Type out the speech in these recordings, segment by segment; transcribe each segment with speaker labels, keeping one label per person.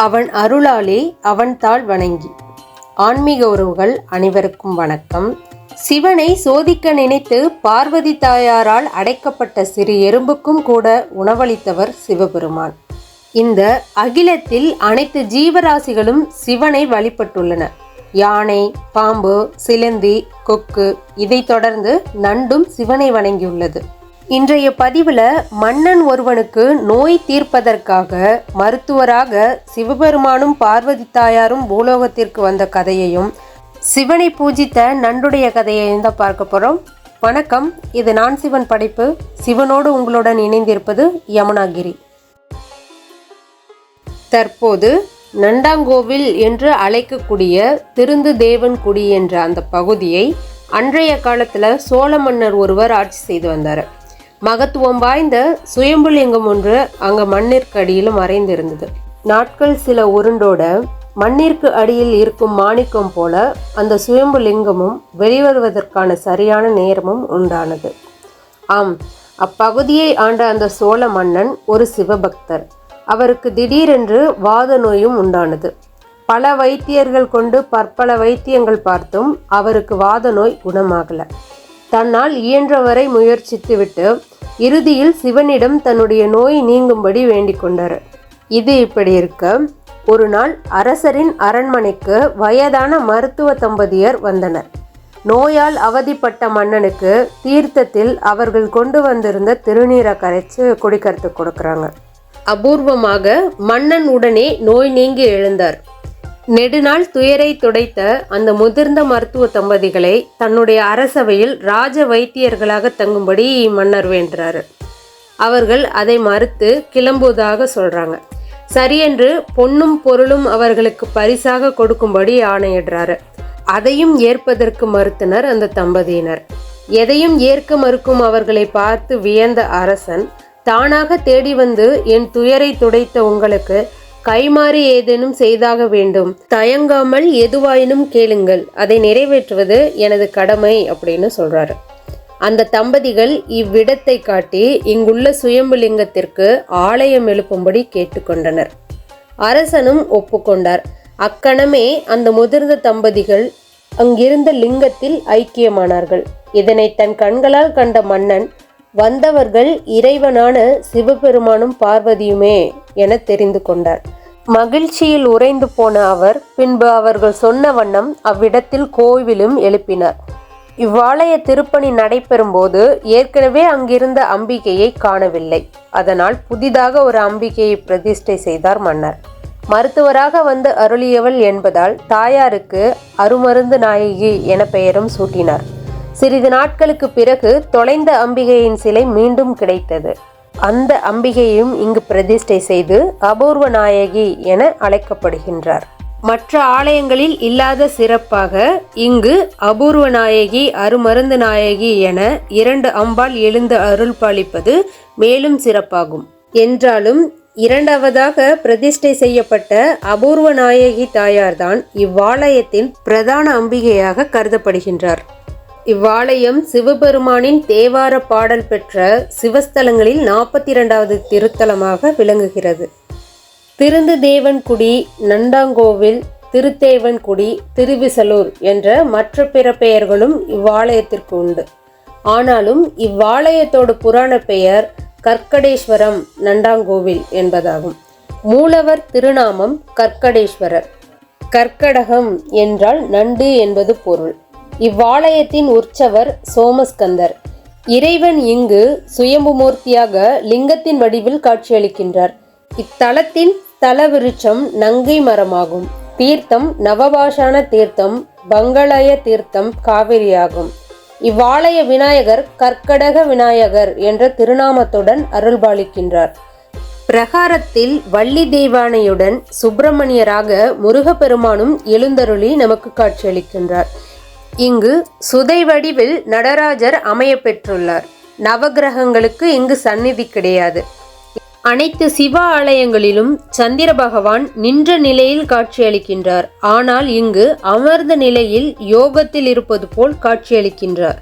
Speaker 1: அவன் அருளாலே அவன் தாழ் வணங்கி. ஆன்மீக உறவுகள் அனைவருக்கும் வணக்கம். சிவனை சோதிக்க நினைத்து பார்வதி தாயாரால் அடைக்கப்பட்ட சிறு எறும்புக்கும் கூட உணவளித்தவர் சிவபெருமான். இந்த அகிலத்தில் அனைத்து ஜீவராசிகளும் சிவனை வழிபட்டுள்ளன. யானை பாம்பு சிலந்தி கொக்கு இதைத் தொடர்ந்து நண்டும் சிவனை வணங்கியுள்ளது. இன்றைய பதிவில் மன்னன் ஒருவனுக்கு நோய் தீர்ப்பதற்காக மருத்துவராக சிவபெருமானும் பார்வதி தாயாரும் பூலோகத்திற்கு வந்த கதையையும் சிவனை பூஜித்த நண்டுடைய கதையையும் தான் பார்க்க போகிறோம் வணக்கம். இது நான் சிவன் படைப்பு. சிவனோடு உங்களுடன் இணைந்திருப்பது யமுனாகிரி. தற்போது நண்டாங்கோவில் என்று அழைக்கக்கூடிய திருந்து தேவன் குடி என்ற அந்த பகுதியை அன்றைய காலத்தில் சோழ மன்னர் ஒருவர் ஆட்சி செய்து வந்தார். மகத்துவம் வாய்ந்த சுயம்புலிங்கம் ஒன்று அங்கே மண்ணிற்கு அடியில் மறைந்திருந்தது. நாட்கள் சில உருண்டோட மண்ணிற்கு அடியில் இருக்கும் மாணிக்கம் போல அந்த சுயம்புலிங்கமும் வெளிவருவதற்கான சரியான நேரமும் உண்டானது. ஆம் அப்பகுதியை ஆண்ட அந்த சோழ மன்னன் ஒரு சிவபக்தர். அவருக்கு திடீரென்று வாத நோயும் உண்டானது. பல வைத்தியர்கள் கொண்டு பற்பல வைத்தியங்கள் பார்த்தும் அவருக்கு வாத நோய் குணமாகல. தன்னால் இயன்றவரை முயற்சித்துவிட்டு இறுதியில் சிவனிடம் தன்னுடைய நோய் நீங்கும்படி வேண்டிக் கொண்டார் இது இப்படி இருக்க ஒரு நாள் அரசரின் அரண்மனைக்கு வயதான மருத்துவ தம்பதியர் வந்தனர். நோயால் அவதிப்பட்ட மன்னனுக்கு தீர்த்தத்தில் அவர்கள் கொண்டு வந்திருந்த திருநீரை கரைச்சு குடிக்கிறதுக்கு கொடுக்குறாங்க. அபூர்வமாக மன்னன் உடனே நோய் நீங்கி எழுந்தார். நெடுநாள் துயரை துடைத்த அந்த முதிர்ந்த மருத்துவ தம்பதிகளை தன்னுடைய அரசவையில் ராஜ வைத்தியர்களாக தங்கும்படி மன்னர் வேண்டுறாரு. அவர்கள் அதை மறுத்து கிளம்புவதாக சொல்கிறாங்க சரியென்று பொன்னும் பொருளும் அவர்களுக்கு பரிசாக கொடுக்கும்படி ஆணையிடுறாரு. அதையும் ஏற்பதற்கு மறுத்தனர் அந்த தம்பதியினர். எதையும் ஏற்க மறுக்கும் அவர்களை பார்த்து வியந்த அரசன் தானாக தேடி வந்து என் துயரை துடைத்த உங்களுக்கு கைமாறி ஏதேனும் செய்தாக வேண்டும். தயங்காமல் எதுவாயினும் கேளுங்கள். அதை நிறைவேற்றுவது எனது கடமை அப்படின்னு சொல்றாரு. அந்த தம்பதிகள் இவ்விடத்தை காட்டி இங்குள்ள சுயம்புலிங்கத்திற்கு ஆலயம் எழுப்பும்படி கேட்டுக்கொண்டனர். அரசனும் ஒப்புக்கொண்டார். அக்கணமே அந்த முதிர்ந்த தம்பதிகள் அங்கிருந்த லிங்கத்தில் ஐக்கியமானார்கள். இதனை தன் கண்களால் கண்ட மன்னன் வந்தவர்கள் இறைவனான சிவபெருமானும் பார்வதியுமே என தெரிந்து கொண்டார். மகிழ்ச்சியில் உறைந்து போன அவர் பின்பு அவர்கள் சொன்ன வண்ணம் அவ்விடத்தில் கோவிலும் எழுப்பினார். இவ்வாலய திருப்பணி நடைபெறும்போது ஏற்கனவே அங்கிருந்த அம்பிகையை காணவில்லை. அதனால் புதிதாக ஒரு அம்பிகையை பிரதிஷ்டை செய்தார் மன்னர். மருத்துவராக வந்து அருளியவள் என்பதால் தாயாருக்கு அருமருந்து நாயகி என பெயரும் சூட்டினார். சிறிது நாட்களுக்கு பிறகு தொலைந்த அம்பிகையின் சிலை மீண்டும் கிடைத்தது. அந்த அம்பிகையும் இங்கு பிரதிஷ்டை செய்து அபூர்வ நாயகி என அழைக்கப்படுகின்றார். மற்ற ஆலயங்களில் இல்லாத சிறப்பாக இங்கு அபூர்வ நாயகி அருமருந்து நாயகி என இரண்டு அம்பாள் எழுந்து அருள் பாலிப்பது மேலும் சிறப்பாகும். என்றாலும் இரண்டாவதாக பிரதிஷ்டை செய்யப்பட்ட அபூர்வ நாயகி தாயார்தான் இவ்வாலயத்தின் பிரதான அம்பிகையாக கருதப்படுகின்றார். இவ்வாலயம் சிவபெருமானின் தேவார பாடல் பெற்ற சிவஸ்தலங்களில் நாற்பத்தி இரண்டாவது திருத்தலமாக விளங்குகிறது. திருந்து தேவன்குடி நண்டாங்கோவில் திருத்தேவன்குடி திருவிசலூர் என்ற மற்ற பிற பெயர்களும் இவ்வாலயத்திற்கு உண்டு. ஆனாலும் இவ்வாலயத்தோட புராண பெயர் கற்கடேஸ்வரம் நண்டாங்கோவில் என்பதாகும். மூலவர் திருநாமம் கற்கடேஸ்வரர். கற்கடகம் என்றால் நண்டு என்பது பொருள். இவ்வாலயத்தின் உற்சவர் சோமஸ்கந்தர். இறைவன் இங்கு சுயம்புமூர்த்தியாக லிங்கத்தின் வடிவில் காட்சியளிக்கின்றார். இத்தலத்தின் தல விருட்சம் நங்கை மரமாகும். தீர்த்தம் நவபாஷான தீர்த்தம் பங்களய தீர்த்தம் காவிரியாகும். இவ்வாலய விநாயகர் கற்கடக விநாயகர் என்ற திருநாமத்துடன் அருள்பாலிக்கின்றார். பிரகாரத்தில் வள்ளி தெய்வானையுடன் சுப்பிரமணியராக முருகப்பெருமானும் எழுந்தருளி நமக்கு காட்சியளிக்கின்றார். இங்கு சுதை வடிவில் நடராஜர் அமைய பெற்றுள்ளார் நவகிரகங்களுக்கு இங்கு சந்நிதி கிடையாது. அனைத்து சிவ ஆலயங்களிலும் சந்திர பகவான் நின்ற நிலையில் காட்சியளிக்கின்றார். ஆனால் இங்கு அமர்ந்த நிலையில் யோகத்தில் இருப்பது போல் காட்சியளிக்கின்றார்.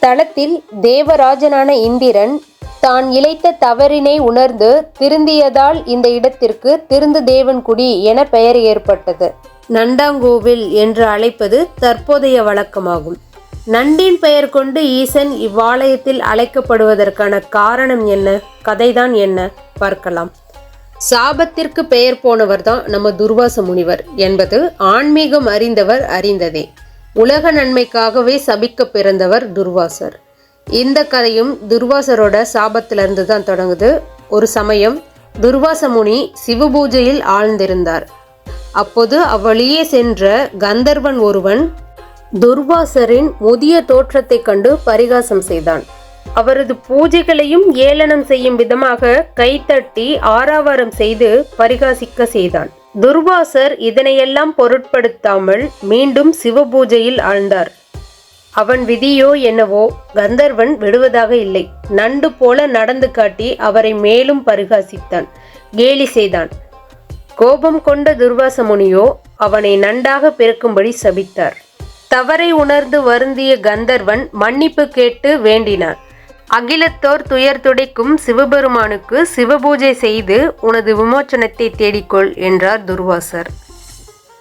Speaker 1: தளத்தில் தேவராஜனான இந்திரன் தான் இழைத்த தவறினை உணர்ந்து திருந்தியதால் இந்த இடத்திற்கு திருந்து தேவன்குடி என பெயர் ஏற்பட்டது. நண்டாங்கோவில் என்று அழைப்பது தற்போதைய வழக்கமாகும். நண்டின் பெயர் கொண்டு ஈசன் இவ்வாலயத்தில் அழைக்கப்படுவதற்கான காரணம் என்ன? கதைதான் என்ன? பார்க்கலாம். சாபத்திற்கு பெயர் போனவர் தான் நம்ம துர்வாச முனிவர் என்பது ஆன்மீகம் அறிந்தவர் அறிந்ததே. உலக நன்மைக்காகவே சபிக்க பிறந்தவர் துர்வாசர். இந்த கதையும் துர்வாசரோட சாபத்திலிருந்து தான் தொடங்குது. ஒரு சமயம் துர்வாச முனி சிவபூஜையில் ஆழ்ந்திருந்தார். அப்போது அவ்வழியே சென்ற கந்தர்வன் ஒருவன் துர்வாசரின் முதிய தோற்றத்தைக் கண்டு பரிகாசம் செய்தான். அவரது பூஜைகளையும் ஏளனம் செய்யும் விதமாக கைத்தட்டி ஆராவாரம் செய்து பரிகாசிக்க செய்தான். துர்வாசர் இதனையெல்லாம் பொருட்படுத்தாமல் மீண்டும் சிவபூஜையில் ஆழ்ந்தார். அவன் விதியோ என்னவோ கந்தர்வன் விடுவதாக இல்லை. நண்டு போல நடந்து காட்டி அவரை மேலும் பரிகாசித்தான். கேலி செய்தான். கோபம் கொண்ட துர்வாச முனியோ அவனை நன்றாக பிறக்கும்படி சபித்தார். தவறை உணர்ந்து வருந்திய கந்தர்வன் மன்னிப்பு கேட்டு வேண்டினார் அகிலத்தோர் துயர் துடைக்கும் சிவபெருமானுக்கு சிவபூஜை செய்து உனது விமோச்சனத்தை தேடிக்கொள் என்றார் துர்வாசர்.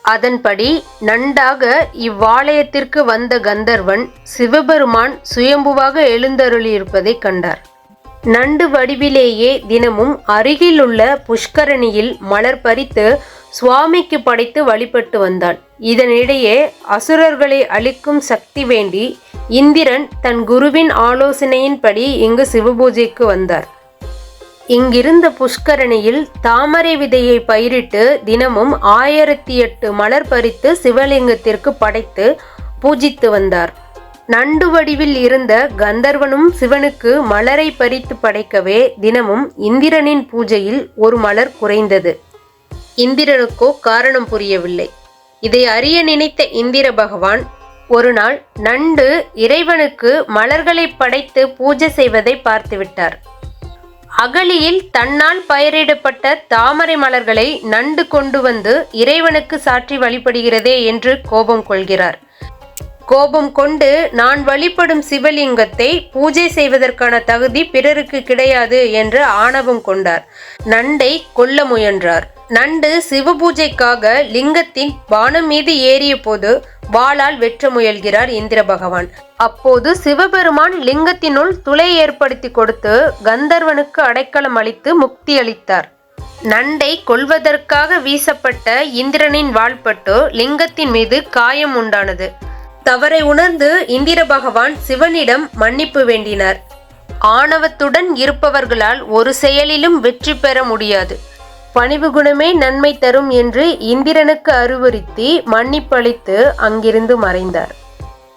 Speaker 1: அதன்படி நன்றாக இவ்வாலயத்திற்கு வந்த கந்தர்வன் சிவபெருமான் சுயம்புவாக எழுந்தருளியிருப்பதை கண்டார். நண்டு வடிவிலேயே தினமும் அருகிலுள்ள புஷ்கரணியில் மலர் பறித்து சுவாமிக்கு படைத்து வழிபட்டு வந்தான். இதனிடையே அசுரர்களை அழிக்கும் சக்தி வேண்டி இந்திரன் தன் குருவின் ஆலோசனையின்படி இங்கு சிவபூஜைக்கு வந்தார். இங்கிருந்த புஷ்கரணியில் தாமரை விதையை பயிரிட்டு தினமும் ஆயிரத்தி எட்டு மலர் பறித்து சிவலிங்கத்திற்கு படைத்து பூஜித்து வந்தார். நண்டு வடிவில் இருந்த கந்தர்வனும் சிவனுக்கு மலரை பறித்து படைக்கவே தினமும் இந்திரனின் பூஜையில் ஒரு மலர் குறைந்தது. இந்திரனுக்கோ காரணம் புரியவில்லை. இதை அறிய நினைத்த இந்திர பகவான் ஒரு நாள் நண்டு இறைவனுக்கு மலர்களை படைத்து பூஜை செய்வதை பார்த்துவிட்டார் அகலியில் தன்னால் பயிரிடப்பட்ட தாமரை மலர்களை நண்டு கொண்டு வந்து இறைவனுக்கு சாற்றி வழிபடுகிறதே என்று கோபம் கொள்கிறார். கோபம் கொண்டு நான் வழிபடும் சிவலிங்கத்தை பூஜை செய்வதற்கான தகுதி பிறருக்கு கிடையாது என்று ஆணவம் கொண்டார். நண்டை கொல்ல முயன்றார். நண்டு சிவ பூஜைக்காக லிங்கத்தின் பானம் மீது ஏறிய போது வாளால் வெற்ற முயல்கிறார் இந்திர பகவான். அப்போது சிவபெருமான் லிங்கத்தினுள் துளை ஏற்படுத்தி கொடுத்து கந்தர்வனுக்கு அடைக்கலம் அளித்து முக்தி அளித்தார். நண்டை கொல்வதற்காக வீசப்பட்ட இந்திரனின் வாழ்பட்டு லிங்கத்தின் மீது காயம் உண்டானது. தவறை உணர்ந்து இந்திர பகவான் சிவனிடம் மன்னிப்பு வேண்டினார். ஆணவத்துடன் இருப்பவர்களால் ஒரு செயலிலும் வெற்றி பெற முடியாது. பணிவு குணமே நன்மை தரும் என்று இந்திரனுக்கு அறிவுறுத்தி மன்னிப்பளித்து அங்கிருந்து மறைந்தார்.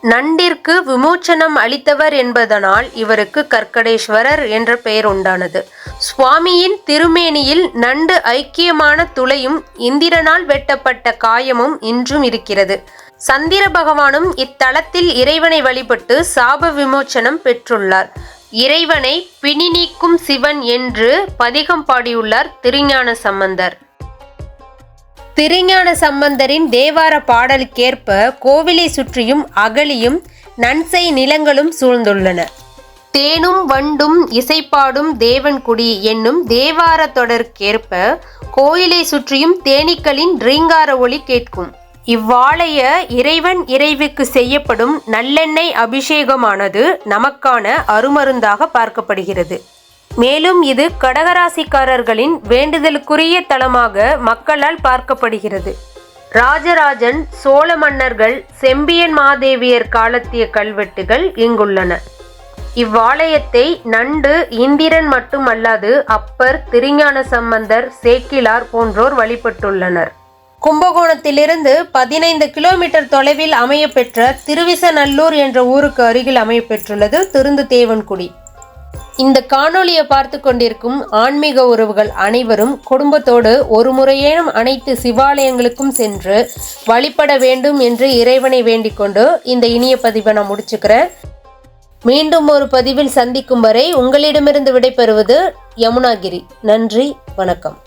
Speaker 1: நண்டிற்கு விமோச்சனம் அளித்தவர் என்பதனால் இவருக்கு கற்கடேஸ்வரர் என்ற பெயர் உண்டானது. சுவாமியின் திருமேனியில் நண்டு ஐக்கியமான துளையும் இந்திரனால் வெட்டப்பட்ட காயமும் இன்றும் இருக்கிறது. சந்திர பகவானும் இத்தலத்தில் இறைவனை வழிபட்டு சாப விமோச்சனம் பெற்றுள்ளார். இறைவனை பிணி நீக்கும் சிவன் என்று பதிகம் பாடியுள்ளார் திருஞான சம்பந்தர். திருஞான சம்பந்தரின் தேவார பாடலுக்கேற்ப கோவிலை சுற்றியும் அகலியும் நன்சை நிலங்களும் சூழ்ந்துள்ளன. தேனும் வண்டும் இசைப்பாடும் தேவன்குடி என்னும் தேவார தொடருக்கேற்ப கோயிலை சுற்றியும் தேனீக்களின் ரீங்கார ஒளி கேட்கும். இவ்வாலய இறைவன் இறைவுக்கு செய்யப்படும் நல்லெண்ணெய் அபிஷேகமானது நமக்கான அருமருந்தாக பார்க்கப்படுகிறது. மேலும் இது கடகராசிக்காரர்களின் வேண்டுதலுக்குரிய தலமாக மக்களால் பார்க்கப்படுகிறது. ராஜராஜன் சோழ மன்னர்கள் செம்பியன் மாதேவியர் காலத்திய கல்வெட்டுகள் இங்குள்ளன. இவ்வாலயத்தை நண்டு இந்திரன் மட்டுமல்லாது அப்பர் திருஞான சம்பந்தர் சேக்கிலார் போன்றோர் வழிபட்டுள்ளனர். கும்பகோணத்திலிருந்து பதினைந்து கிலோமீட்டர் தொலைவில் அமையப்பெற்ற திருவிசநல்லூர் என்ற ஊருக்கு அருகில் அமையப்பெற்றுள்ளது திருந்து தேவன்குடி இந்த காணொளியை பார்த்து கொண்டிருக்கும் ஆன்மீக உறவுகள் அனைவரும் குடும்பத்தோடு ஒரு முறையேனும் அனைத்து சிவாலயங்களுக்கும் சென்று வழிபட வேண்டும் என்று இறைவனை வேண்டிக் கொண்டு இந்த இனிய பதிவை நான் முடிச்சுக்கிறேன். மீண்டும் ஒரு பதிவில் சந்திக்கும் வரை உங்களிடமிருந்து விடைபெறுவது யமுனாகிரி. நன்றி வணக்கம்.